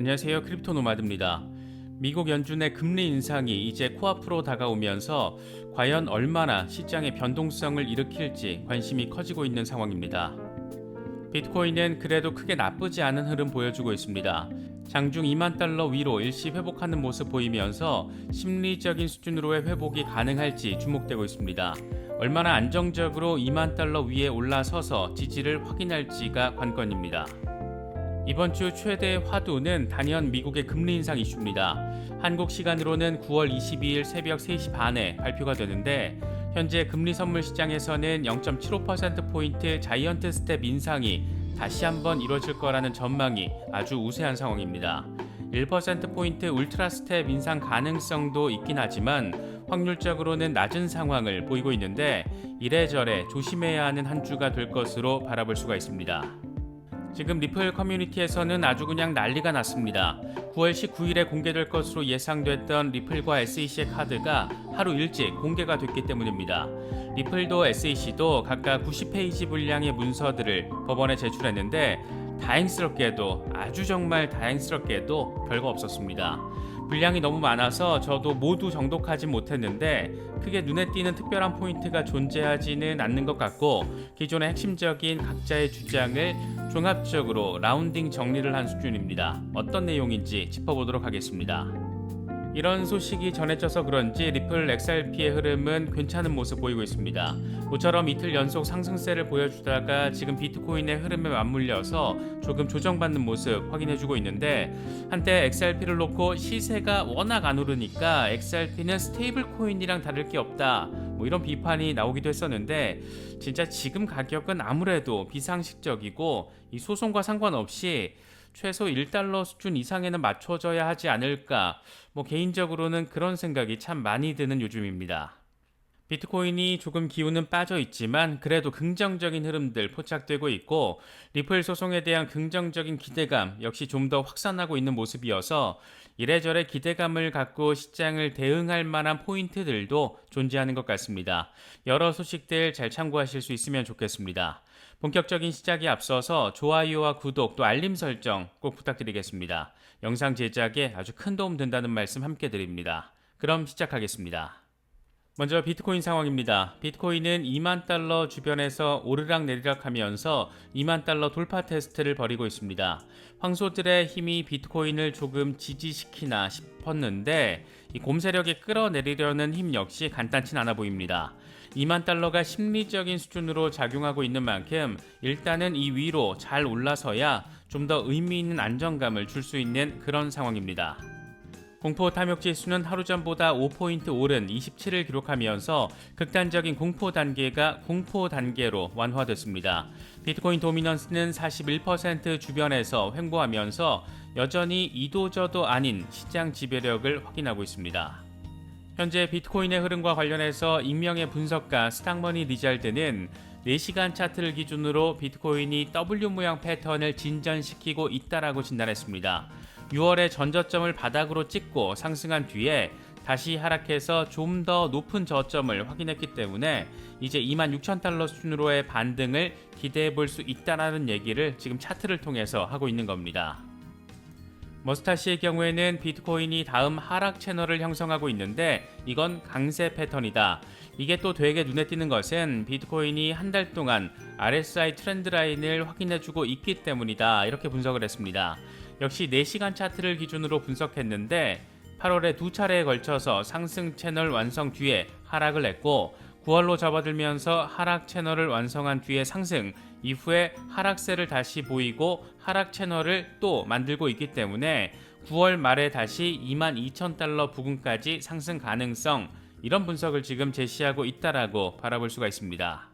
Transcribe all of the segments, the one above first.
안녕하세요. 크립토 노마드입니다. 미국 연준의 금리 인상이 이제 코앞으로 다가오면서 과연 얼마나 시장의 변동성을 일으킬지 관심이 커지고 있는 상황입니다. 비트코인은 그래도 크게 나쁘지 않은 흐름 보여주고 있습니다. 장중 2만 달러 위로 일시 회복하는 모습 보이면서 심리적인 수준으로의 회복이 가능할지 주목되고 있습니다. 얼마나 안정적으로 2만 달러 위에 올라서서 지지를 확인할지가 관건입니다. 이번 주 최대 화두는 단연 미국의 금리 인상 이슈입니다. 한국 시간으로는 9월 22일 새벽 3시 반에 발표가 되는데 현재 금리 선물 시장에서는 0.75%포인트 자이언트 스텝 인상이 다시 한번 이뤄질 거라는 전망이 아주 우세한 상황입니다. 1%포인트 울트라 스텝 인상 가능성도 있긴 하지만 확률적으로는 낮은 상황을 보이고 있는데 이래저래 조심해야 하는 한 주가 될 것으로 바라볼 수가 있습니다. 지금 리플 커뮤니티에서는 아주 그냥 난리가 났습니다. 9월 19일에 공개될 것으로 예상됐던 리플과 SEC의 카드가 하루 일찍 공개가 됐기 때문입니다. 리플도 SEC도 각각 90페이지 분량의 문서들을 법원에 제출했는데 다행스럽게도 아주 정말 다행스럽게도 별거 없었습니다. 분량이 너무 많아서 저도 모두 정독하지 못했는데 크게 눈에 띄는 특별한 포인트가 존재하지는 않는 것 같고 기존의 핵심적인 각자의 주장을 종합적으로 라운딩 정리를 한 수준입니다. 어떤 내용인지 짚어보도록 하겠습니다. 이런 소식이 전해져서 그런지 리플 XRP의 흐름은 괜찮은 모습 보이고 있습니다. 모처럼 이틀 연속 상승세를 보여주다가 지금 비트코인의 흐름에 맞물려서 조금 조정받는 모습 확인해주고 있는데 한때 XRP를 놓고 시세가 워낙 안 오르니까 XRP는 스테이블 코인이랑 다를 게 없다 뭐 이런 비판이 나오기도 했었는데 진짜 지금 가격은 아무래도 비상식적이고 이 소송과 상관없이 최소 1달러 수준 이상에는 맞춰져야 하지 않을까. 뭐 개인적으로는 그런 생각이 참 많이 드는 요즘입니다. 비트코인이 조금 기운은 빠져 있지만 그래도 긍정적인 흐름들 포착되고 있고 리플 소송에 대한 긍정적인 기대감 역시 좀 더 확산하고 있는 모습이어서 이래저래 기대감을 갖고 시장을 대응할 만한 포인트들도 존재하는 것 같습니다. 여러 소식들 잘 참고하실 수 있으면 좋겠습니다. 본격적인 시작에 앞서서 좋아요와 구독 또 알림 설정 꼭 부탁드리겠습니다. 영상 제작에 아주 큰 도움 된다는 말씀 함께 드립니다. 그럼 시작하겠습니다. 먼저 비트코인 상황입니다. 비트코인은 2만 달러 주변에서 오르락 내리락 하면서 2만 달러 돌파 테스트를 벌이고 있습니다. 황소들의 힘이 비트코인을 조금 지지시키나 싶었는데 이 곰세력에 끌어내리려는 힘 역시 간단치 않아 보입니다. 2만 달러가 심리적인 수준으로 작용하고 있는 만큼 일단은 이 위로 잘 올라서야 좀 더 의미 있는 안정감을 줄 수 있는 그런 상황입니다. 공포 탐욕 지수는 하루 전보다 5포인트 오른 27을 기록하면서 극단적인 공포 단계가 공포 단계로 완화됐습니다. 비트코인 도미넌스는 41% 주변에서 횡보하면서 여전히 이도저도 아닌 시장 지배력을 확인하고 있습니다. 현재 비트코인의 흐름과 관련해서 익명의 분석가 스탁머니 리잘드는 4시간 차트를 기준으로 비트코인이 W 모양 패턴을 진전시키고 있다라고 진단했습니다. 6월에 전저점을 바닥으로 찍고 상승한 뒤에 다시 하락해서 좀 더 높은 저점을 확인했기 때문에 이제 26,000달러 수준으로의 반등을 기대해 볼 수 있다라는 얘기를 지금 차트를 통해서 하고 있는 겁니다. 머스타시의 경우에는 비트코인이 다음 하락 채널을 형성하고 있는데 이건 강세 패턴이다. 이게 또 되게 눈에 띄는 것은 비트코인이 한 달 동안 RSI 트렌드 라인을 확인해주고 있기 때문이다. 이렇게 분석을 했습니다. 역시 4시간 차트를 기준으로 분석했는데 8월에 두 차례에 걸쳐서 상승 채널 완성 뒤에 하락을 했고 9월로 접어들면서 하락 채널을 완성한 뒤에 상승 이후에 하락세를 다시 보이고 하락 채널을 또 만들고 있기 때문에 9월 말에 다시 22,000달러 부근까지 상승 가능성 이런 분석을 지금 제시하고 있다라고 바라볼 수가 있습니다.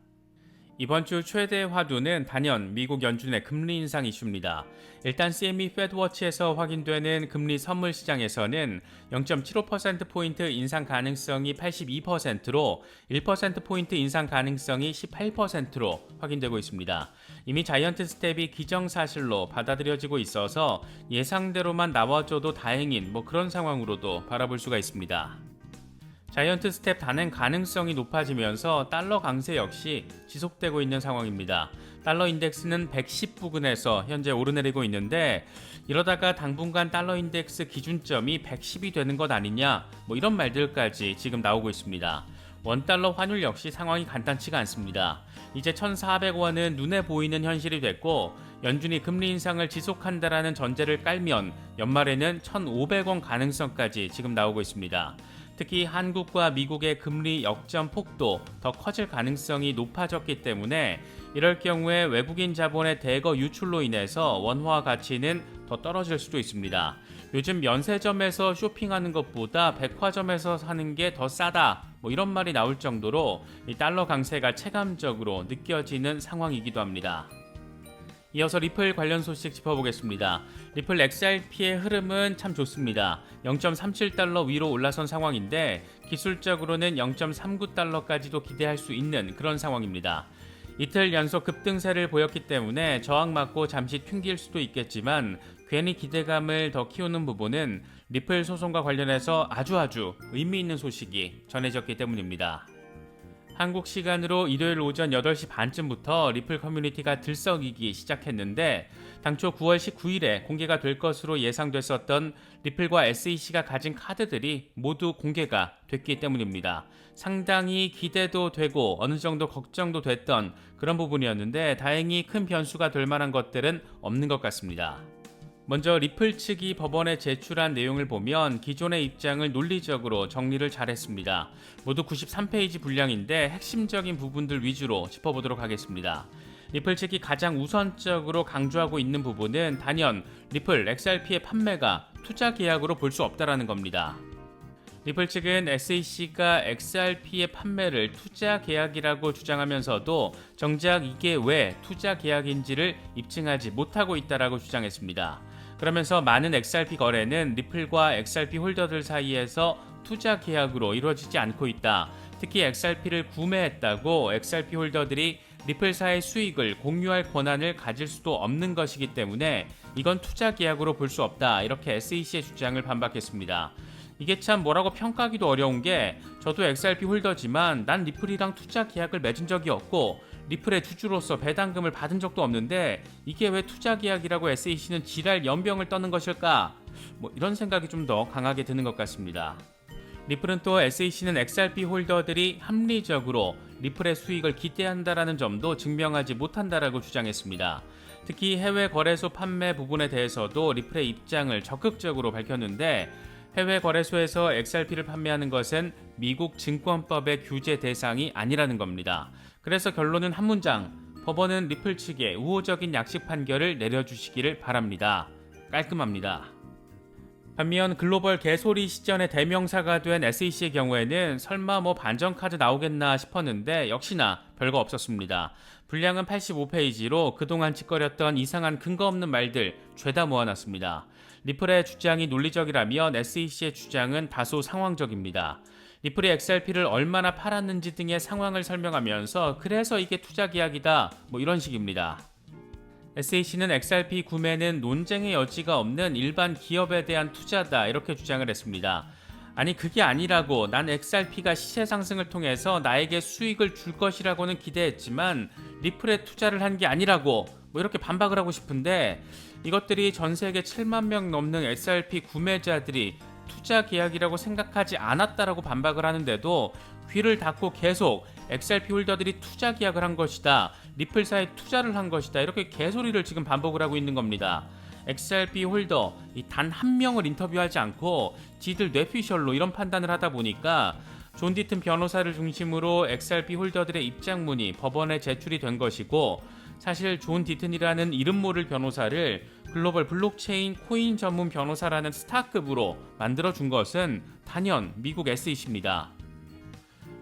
이번 주 최대 화두는 단연 미국 연준의 금리 인상 이슈입니다. 일단 CME 페드워치에서 확인되는 금리 선물 시장에서는 0.75%포인트 인상 가능성이 82%로 1%포인트 인상 가능성이 18%로 확인되고 있습니다. 이미 자이언트 스텝이 기정사실로 받아들여지고 있어서 예상대로만 나와줘도 다행인 뭐 그런 상황으로도 바라볼 수가 있습니다. 자이언트 스텝 단행 가능성이 높아지면서 달러 강세 역시 지속되고 있는 상황입니다. 달러 인덱스는 110 부근에서 현재 오르내리고 있는데 이러다가 당분간 달러 인덱스 기준점이 110이 되는 것 아니냐 뭐 이런 말들까지 지금 나오고 있습니다. 원달러 환율 역시 상황이 간단치가 않습니다. 이제 1,400원은 눈에 보이는 현실이 됐고 연준이 금리 인상을 지속한다라는 전제를 깔면 연말에는 1,500원 가능성까지 지금 나오고 있습니다. 특히 한국과 미국의 금리 역전 폭도 더 커질 가능성이 높아졌기 때문에 이럴 경우에 외국인 자본의 대거 유출로 인해서 원화 가치는 더 떨어질 수도 있습니다. 요즘 면세점에서 쇼핑하는 것보다 백화점에서 사는 게 더 싸다. 뭐 이런 말이 나올 정도로 이 달러 강세가 체감적으로 느껴지는 상황이기도 합니다. 이어서 리플 관련 소식 짚어보겠습니다. 리플 XRP의 흐름은 참 좋습니다. 0.37달러 위로 올라선 상황인데 기술적으로는 0.39달러까지도 기대할 수 있는 그런 상황입니다. 이틀 연속 급등세를 보였기 때문에 저항 맞고 잠시 튕길 수도 있겠지만 괜히 기대감을 더 키우는 부분은 리플 소송과 관련해서 아주 아주 의미 있는 소식이 전해졌기 때문입니다. 한국 시간으로 일요일 오전 8시 반쯤부터 리플 커뮤니티가 들썩이기 시작했는데 당초 9월 19일에 공개가 될 것으로 예상됐었던 리플과 SEC가 가진 카드들이 모두 공개가 됐기 때문입니다. 상당히 기대도 되고 어느 정도 걱정도 됐던 그런 부분이었는데 다행히 큰 변수가 될 만한 것들은 없는 것 같습니다. 먼저 리플 측이 법원에 제출한 내용을 보면 기존의 입장을 논리적으로 정리를 잘했습니다. 모두 93페이지 분량인데 핵심적인 부분들 위주로 짚어보도록 하겠습니다. 리플 측이 가장 우선적으로 강조하고 있는 부분은 단연 리플 XRP의 판매가 투자 계약으로 볼 수 없다라는 겁니다. 리플 측은 SEC가 XRP의 판매를 투자 계약이라고 주장하면서도 정작 이게 왜 투자 계약인지를 입증하지 못하고 있다라고 주장했습니다. 그러면서 많은 XRP 거래는 리플과 XRP 홀더들 사이에서 투자 계약으로 이루어지지 않고 있다. 특히 XRP를 구매했다고 XRP 홀더들이 리플사의 수익을 공유할 권한을 가질 수도 없는 것이기 때문에 이건 투자 계약으로 볼 수 없다. 이렇게 SEC의 주장을 반박했습니다. 이게 참 뭐라고 평가하기도 어려운 게 저도 XRP 홀더지만 난 리플이랑 투자 계약을 맺은 적이 없고 리플의 주주로서 배당금을 받은 적도 없는데 이게 왜 투자 계약이라고 SEC는 지랄 연병을 떠는 것일까? 뭐 이런 생각이 좀 더 강하게 드는 것 같습니다. 리플은 또 SEC는 XRP 홀더들이 합리적으로 리플의 수익을 기대한다라는 점도 증명하지 못한다라고 주장했습니다. 특히 해외 거래소 판매 부분에 대해서도 리플의 입장을 적극적으로 밝혔는데 해외 거래소에서 XRP를 판매하는 것은 미국 증권법의 규제 대상이 아니라는 겁니다. 그래서 결론은 한 문장. 법원은 리플 측에 우호적인 약식 판결을 내려주시기를 바랍니다. 깔끔합니다. 반면 글로벌 개소리 시전의 대명사가 된 SEC의 경우에는 설마 뭐 반전 카드 나오겠나 싶었는데 역시나 별거 없었습니다. 분량은 85페이지로 그동안 짓거렸던 이상한 근거 없는 말들 죄다 모아놨습니다. 리플의 주장이 논리적이라면 SEC의 주장은 다소 상황적입니다. 리플이 XRP를 얼마나 팔았는지 등의 상황을 설명하면서 그래서 이게 투자 계약이다 뭐 이런 식입니다. SAC는 XRP 구매는 논쟁의 여지가 없는 일반 기업에 대한 투자다 이렇게 주장을 했습니다. 아니 그게 아니라고 난 XRP가 시세 상승을 통해서 나에게 수익을 줄 것이라고는 기대했지만 리플에 투자를 한 게 아니라고 뭐 이렇게 반박을 하고 싶은데 이것들이 전 세계 7만 명 넘는 XRP 구매자들이 투자 계약이라고 생각하지 않았다라고 반박을 하는데도 귀를 닫고 계속 XRP 홀더들이 투자 계약을 한 것이다. 리플사에 투자를 한 것이다. 이렇게 개소리를 지금 반복을 하고 있는 겁니다. XRP 홀더 단 한 명을 인터뷰하지 않고 지들 뇌피셜로 이런 판단을 하다 보니까 존 디튼 변호사를 중심으로 XRP 홀더들의 입장문이 법원에 제출이 된 것이고 사실 존 디튼이라는 이름 모를 변호사를 글로벌 블록체인 코인 전문 변호사라는 스타급으로 만들어 준 것은 단연 미국 SEC입니다.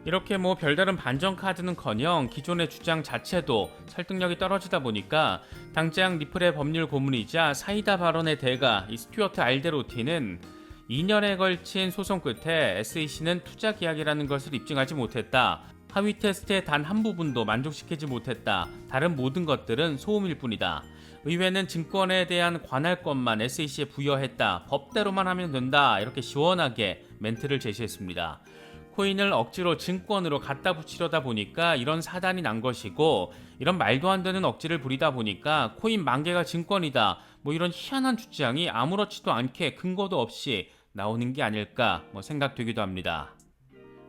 이렇게 뭐 별다른 반전 카드는커녕 기존의 주장 자체도 설득력이 떨어지다 보니까 당장 리플의 법률 고문이자 사이다 발언의 대가 이 스튜어트 알데로티는 2년에 걸친 소송 끝에 SEC는 투자 계약이라는 것을 입증하지 못했다. 하위 테스트의 단 한 부분도 만족시키지 못했다. 다른 모든 것들은 소음일 뿐이다. 의회는 증권에 대한 관할권만 SEC에 부여했다. 법대로만 하면 된다. 이렇게 시원하게 멘트를 제시했습니다. 코인을 억지로 증권으로 갖다 붙이려다 보니까 이런 사단이 난 것이고 이런 말도 안 되는 억지를 부리다 보니까 코인 만개가 증권이다 뭐 이런 희한한 주장이 아무렇지도 않게 근거도 없이 나오는 게 아닐까 뭐 생각되기도 합니다.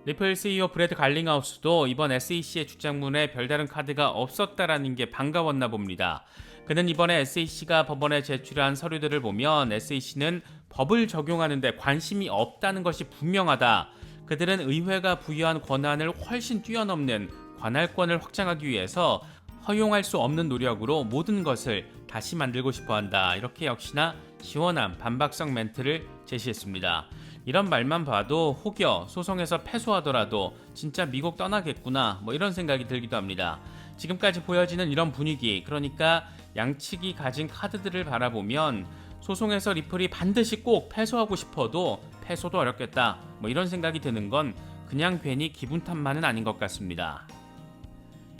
리플 CEO 브래드 갈링하우스도 이번 SEC의 주장문에 별다른 카드가 없었다라는 게 반가웠나 봅니다. 그는 이번에 SEC가 법원에 제출한 서류들을 보면 SEC는 법을 적용하는데 관심이 없다는 것이 분명하다. 그들은 의회가 부여한 권한을 훨씬 뛰어넘는 관할권을 확장하기 위해서 허용할 수 없는 노력으로 모든 것을 다시 만들고 싶어 한다. 이렇게 역시나 시원한 반박성 멘트를 제시했습니다. 이런 말만 봐도 혹여 소송에서 패소하더라도 진짜 미국 떠나겠구나 뭐 이런 생각이 들기도 합니다. 지금까지 보여지는 이런 분위기 그러니까 양측이 가진 카드들을 바라보면 소송에서 리플이 반드시 꼭 패소하고 싶어도 패소도 어렵겠다 뭐 이런 생각이 드는 건 그냥 괜히 기분 탓만은 아닌 것 같습니다.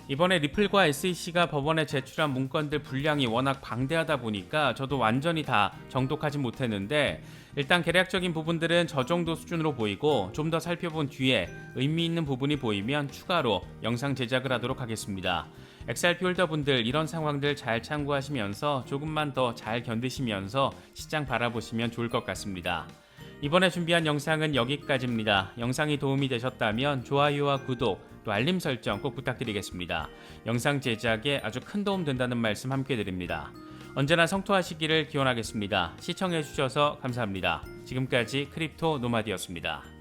이번에 리플과 SEC가 법원에 제출한 문건들 분량이 워낙 방대하다 보니까 저도 완전히 다 정독하지 못했는데 일단 계략적인 부분들은 저 정도 수준으로 보이고 좀 더 살펴본 뒤에 의미 있는 부분이 보이면 추가로 영상 제작을 하도록 하겠습니다. XRP 홀더분들 이런 상황들 잘 참고하시면서 조금만 더 잘 견디시면서 시장 바라보시면 좋을 것 같습니다. 이번에 준비한 영상은 여기까지입니다. 영상이 도움이 되셨다면 좋아요와 구독 또 알림 설정 꼭 부탁드리겠습니다. 영상 제작에 아주 큰 도움 된다는 말씀 함께 드립니다. 언제나 성토하시기를 기원하겠습니다. 시청해주셔서 감사합니다. 지금까지 크립토 노마디였습니다.